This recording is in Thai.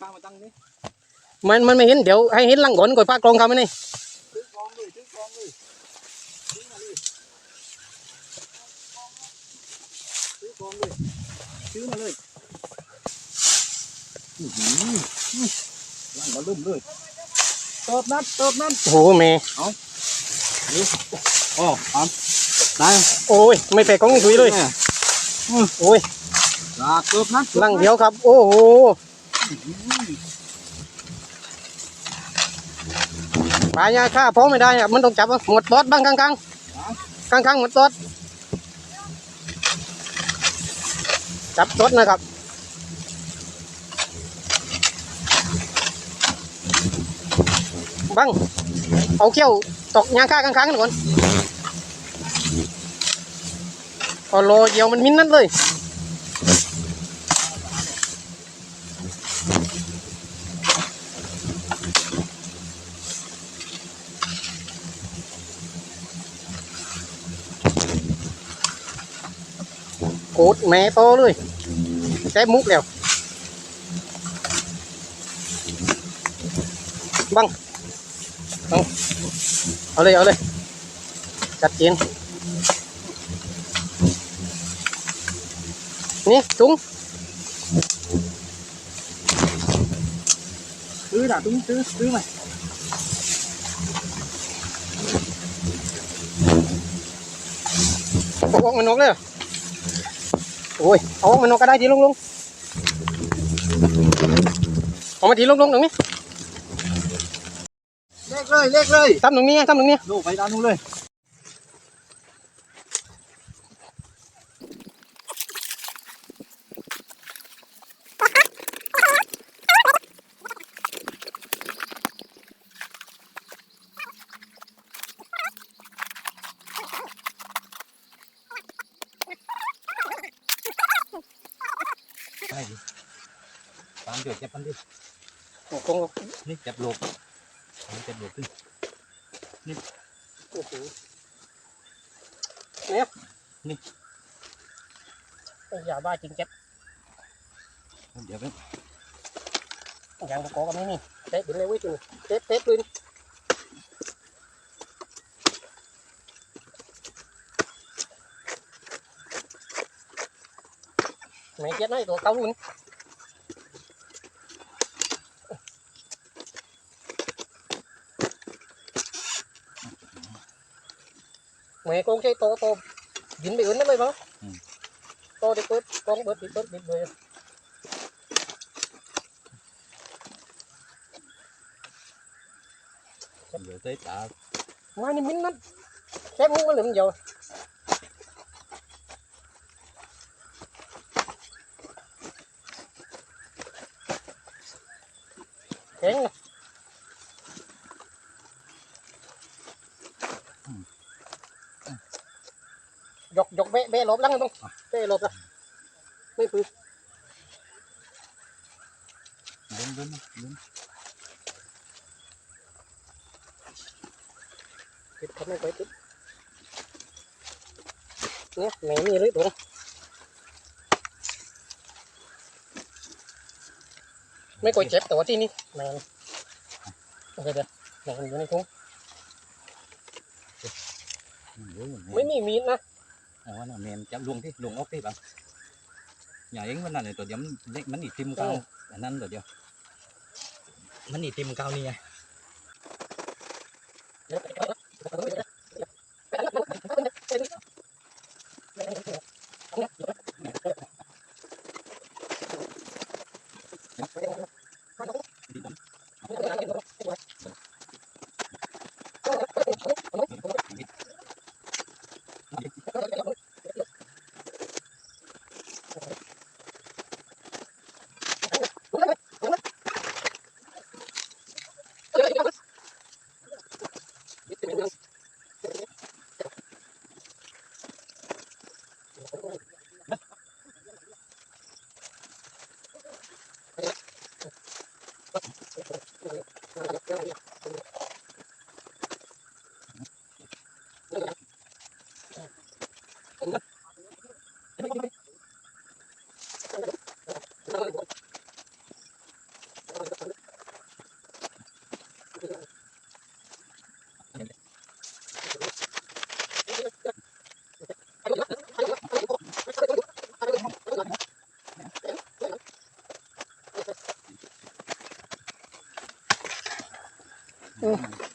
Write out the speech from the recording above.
ป้ามาตั้งนี่มันมันไม่เห็นเดี๋ยวให้เห็นหลังก่อนก่อนปากกลองคำมันนี่ซื้อกองเลยซื้อกองเลยซื้อมาเลยซื้อกองเลยซื้อมาเลยอื้อหือร่างมาลุ่มเลยเติบนั่นเติบนั่นโอ้โหเมย์อ๋ออันได้โอ้ยไม่ไปกองถุยเลยนี่โอ้ย ลากเติบนั่นหลังเดียวครับ โอ้โห ปลายาฆ่าพอไม่ได้อะมันต้องจับหมดตอดบ้างกลางกลางกลางกลางหมดตอดจับตอดนะครับบังเอาเขี้ยวตกยางค่ากลางๆกันก่อนพอโลเดียวมันมิ้นนั่นเลย โกดแม่โตเลยแก้มุกแล้วบังเอาเอาเลยเอาเลยจัดเจนนี่จุ้งซื้อด่าตุ้งซื้อซื้อมาเอาออกมันนกเลย โอ้ยเอาออกมันนกก็ได้ทีลงลงเอามาทีลงลงตรงนี้เลขเลยเลขเลยทำตรงนี้ทำตรงนี้ลูกไปด้านนู้นเลย ใช่ดิตามเดี๋ยวจับมันดิโอ้โหนี่จับโลกมันจับโลกขึ้นโอ้โหเนี่ยนี่ไอ้ยาบ้าจริงเจ็บเดี๋ยวไปอย่างประกอบกันไม่มีเตะถึงเลยเว้ยจูเตะเตะปืน mẹ chết nó tụi câu luôn. Mẹ con chơi to to dính bị ướn lắm mày bó ừ. to thì bớt con bớt bị bớt bị người rồi tới tạ. Ngoài này mình nó xếp ngu nó lượm rồi kén nè dọc dọc bé bé lốp lắm không bé lốp rồi mấy phư đến đến đến Tiếp không quay tiếp nhé mẹ mi lưới tụi nó mấy coi chép tổ trên đi mẹ ok được mẹ mình vô này không mấy mi miên nè อ๋อน่ะแมนจับลวงที่ลวงออกที่บ้างอย่าเองมันนั่นเลยตัวเดียวมันเล็กมันอีติมเก้าอันนั้นตัวเดียวมันอีติมเก้านี่ไง Thank you. Oh.